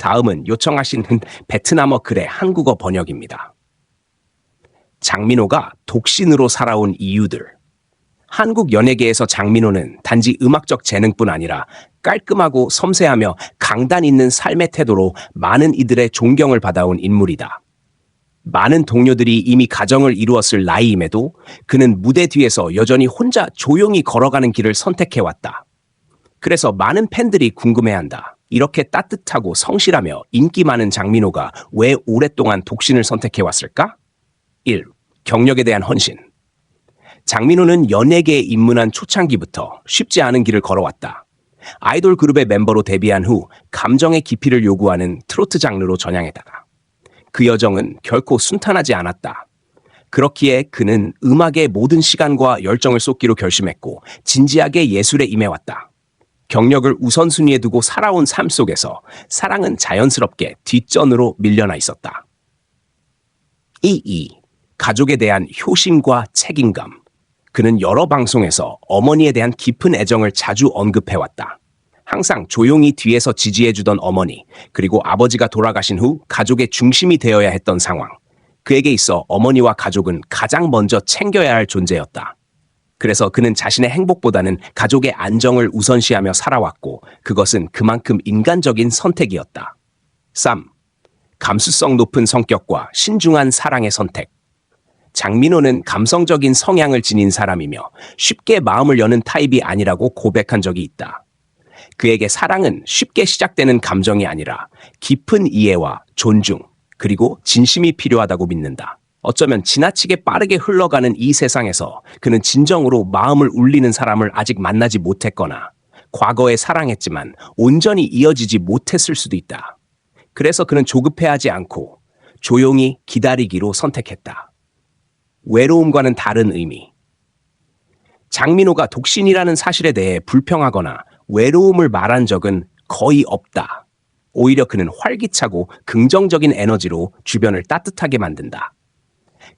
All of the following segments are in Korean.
다음은 요청하신 베트남어 글의 한국어 번역입니다. 장민호가 독신으로 살아온 이유들. 한국 연예계에서 장민호는 단지 음악적 재능뿐 아니라 깔끔하고 섬세하며 강단 있는 삶의 태도로 많은 이들의 존경을 받아온 인물이다. 많은 동료들이 이미 가정을 이루었을 나이임에도 그는 무대 뒤에서 여전히 혼자 조용히 걸어가는 길을 선택해왔다. 그래서 많은 팬들이 궁금해한다. 이렇게 따뜻하고 성실하며 인기 많은 장민호가 왜 오랫동안 독신을 선택해 왔을까? 1. 경력에 대한 헌신. 장민호는 연예계에 입문한 초창기부터 쉽지 않은 길을 걸어왔다. 아이돌 그룹의 멤버로 데뷔한 후 감정의 깊이를 요구하는 트로트 장르로 전향했다가 그 여정은 결코 순탄하지 않았다. 그렇기에 그는 음악에 모든 시간과 열정을 쏟기로 결심했고 진지하게 예술에 임해왔다. 경력을 우선순위에 두고 살아온 삶 속에서 사랑은 자연스럽게 뒷전으로 밀려나 있었다. 2. 가족에 대한 효심과 책임감. 그는 여러 방송에서 어머니에 대한 깊은 애정을 자주 언급해왔다. 항상 조용히 뒤에서 지지해주던 어머니, 그리고 아버지가 돌아가신 후 가족의 중심이 되어야 했던 상황. 그에게 있어 어머니와 가족은 가장 먼저 챙겨야 할 존재였다. 그래서 그는 자신의 행복보다는 가족의 안정을 우선시하며 살아왔고, 그것은 그만큼 인간적인 선택이었다. 3. 감수성 높은 성격과 신중한 사랑의 선택. 장민호는 감성적인 성향을 지닌 사람이며 쉽게 마음을 여는 타입이 아니라고 고백한 적이 있다. 그에게 사랑은 쉽게 시작되는 감정이 아니라 깊은 이해와 존중, 그리고 진심이 필요하다고 믿는다. 어쩌면 지나치게 빠르게 흘러가는 이 세상에서 그는 진정으로 마음을 울리는 사람을 아직 만나지 못했거나 과거에 사랑했지만 온전히 이어지지 못했을 수도 있다. 그래서 그는 조급해하지 않고 조용히 기다리기로 선택했다. 외로움과는 다른 의미. 장민호가 독신이라는 사실에 대해 불평하거나 외로움을 말한 적은 거의 없다. 오히려 그는 활기차고 긍정적인 에너지로 주변을 따뜻하게 만든다.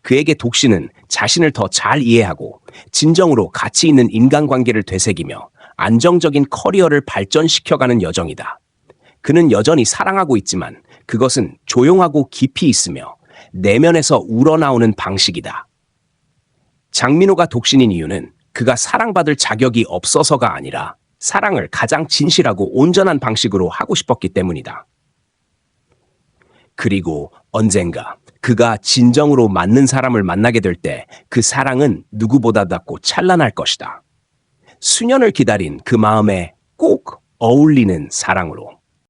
그에게 독신은 자신을 더 잘 이해하고 진정으로 가치 있는 인간관계를 되새기며 안정적인 커리어를 발전시켜가는 여정이다. 그는 여전히 사랑하고 있지만 그것은 조용하고 깊이 있으며 내면에서 우러나오는 방식이다. 장민호가 독신인 이유는 그가 사랑받을 자격이 없어서가 아니라 사랑을 가장 진실하고 온전한 방식으로 하고 싶었기 때문이다. 그리고 언젠가 그가 진정으로 맞는 사람을 만나게 될 때 그 사랑은 누구보다도 찬란할 것이다. 수년을 기다린 그 마음에 꼭 어울리는 사랑으로.